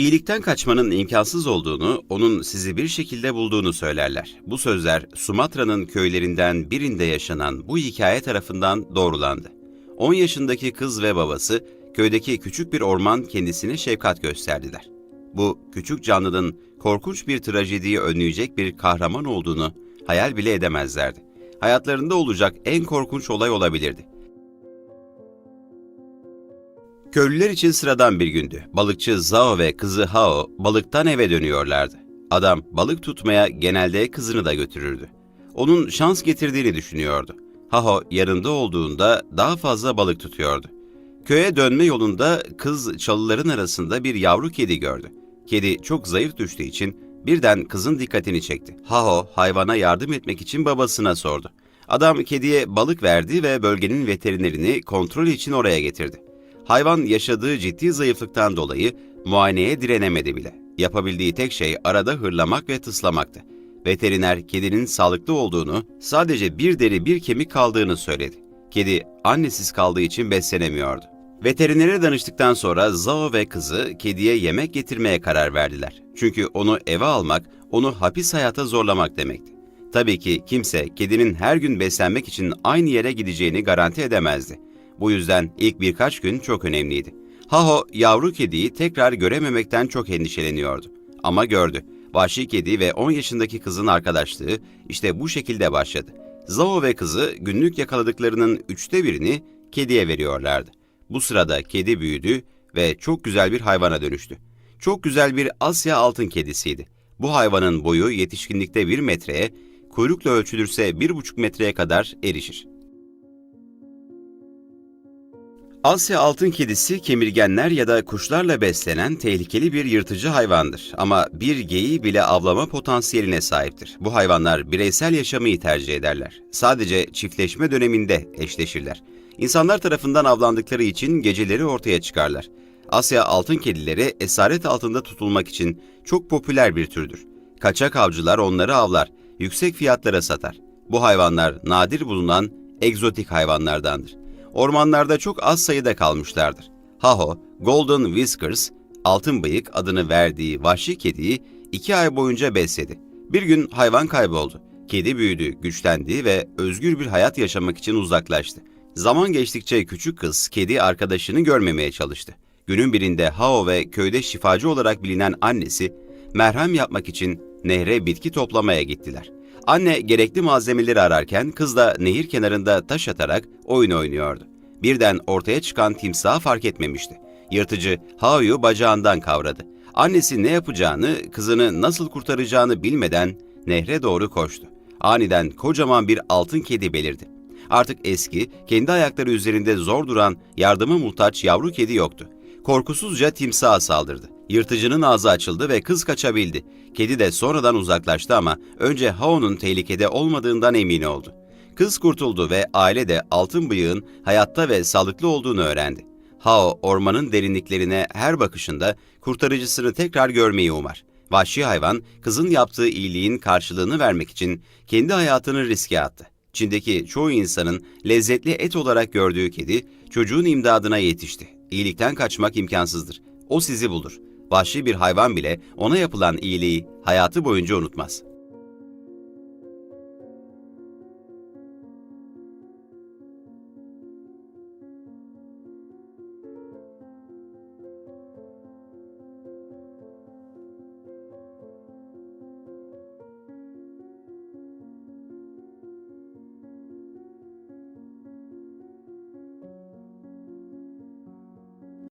İyilikten kaçmanın imkansız olduğunu, onun sizi bir şekilde bulduğunu söylerler. Bu sözler Sumatra'nın köylerinden birinde yaşanan bu hikaye tarafından doğrulandı. 10 yaşındaki kız ve babası köydeki küçük bir orman kendisine şefkat gösterdiler. Bu küçük canlının korkunç bir trajediyi önleyecek bir kahraman olduğunu hayal bile edemezlerdi. Hayatlarında olacak en korkunç olay olabilirdi. Köylüler için sıradan bir gündü. Balıkçı Zhao ve kızı Hao balıktan eve dönüyorlardı. Adam balık tutmaya genelde kızını da götürürdü. Onun şans getirdiğini düşünüyordu. Hao yanında olduğunda daha fazla balık tutuyordu. Köye dönme yolunda kız çalıların arasında bir yavru kedi gördü. Kedi çok zayıf düştüğü için birden kızın dikkatini çekti. Hao hayvana yardım etmek için babasına sordu. Adam kediye balık verdi ve bölgenin veterinerini kontrol için oraya getirdi. Hayvan yaşadığı ciddi zayıflıktan dolayı muayeneye direnemedi bile. Yapabildiği tek şey arada hırlamak ve tıslamaktı. Veteriner kedinin sağlıklı olduğunu, sadece bir deri bir kemik kaldığını söyledi. Kedi annesiz kaldığı için beslenemiyordu. Veterinere danıştıktan sonra Zhao ve kızı kediye yemek getirmeye karar verdiler. Çünkü onu eve almak, onu hapis hayata zorlamak demekti. Tabii ki kimse kedinin her gün beslenmek için aynı yere gideceğini garanti edemezdi. Bu yüzden ilk birkaç gün çok önemliydi. Haho yavru kediyi tekrar görememekten çok endişeleniyordu. Ama gördü. Vahşi kedi ve 10 yaşındaki kızın arkadaşlığı işte bu şekilde başladı. Zhao ve kızı günlük yakaladıklarının üçte birini kediye veriyorlardı. Bu sırada kedi büyüdü ve çok güzel bir hayvana dönüştü. Çok güzel bir Asya altın kedisiydi. Bu hayvanın boyu yetişkinlikte 1 metreye, kuyrukla ölçülürse 1,5 metreye kadar erişir. Asya altın kedisi kemirgenler ya da kuşlarla beslenen tehlikeli bir yırtıcı hayvandır ama bir geyiği bile avlama potansiyeline sahiptir. Bu hayvanlar bireysel yaşamayı tercih ederler. Sadece çiftleşme döneminde eşleşirler. İnsanlar tarafından avlandıkları için geceleri ortaya çıkarlar. Asya altın kedileri esaret altında tutulmak için çok popüler bir türdür. Kaçak avcılar onları avlar, yüksek fiyatlara satar. Bu hayvanlar nadir bulunan egzotik hayvanlardandır ormanlarda çok az sayıda kalmışlardır. Haho, Golden Whiskers, altın bıyık adını verdiği vahşi kediyi iki ay boyunca besledi. Bir gün hayvan kayboldu. Kedi büyüdü, güçlendi ve özgür bir hayat yaşamak için uzaklaştı. Zaman geçtikçe küçük kız kedi arkadaşını görmemeye çalıştı. Günün birinde Hao ve köyde şifacı olarak bilinen annesi merhem yapmak için nehre bitki toplamaya gittiler. Anne gerekli malzemeleri ararken kız da nehir kenarında taş atarak oyun oynuyordu. Birden ortaya çıkan timsahı fark etmemişti. Yırtıcı Hao'yu bacağından kavradı. Annesi ne yapacağını, kızını nasıl kurtaracağını bilmeden nehre doğru koştu. Aniden kocaman bir altın kedi belirdi. Artık eski, kendi ayakları üzerinde zor duran, yardıma muhtaç yavru kedi yoktu. Korkusuzca timsaha saldırdı. Yırtıcının ağzı açıldı ve kız kaçabildi. Kedi de sonradan uzaklaştı ama önce Hao'nun tehlikede olmadığından emin oldu. Kız kurtuldu ve aile de altın bıyığın hayatta ve sağlıklı olduğunu öğrendi. Hao ormanın derinliklerine her bakışında kurtarıcısını tekrar görmeyi umar. Vahşi hayvan kızın yaptığı iyiliğin karşılığını vermek için kendi hayatını riske attı. Çin'deki çoğu insanın lezzetli et olarak gördüğü kedi çocuğun imdadına yetişti. İyilikten kaçmak imkansızdır. O sizi bulur. Vahşi bir hayvan bile ona yapılan iyiliği hayatı boyunca unutmaz.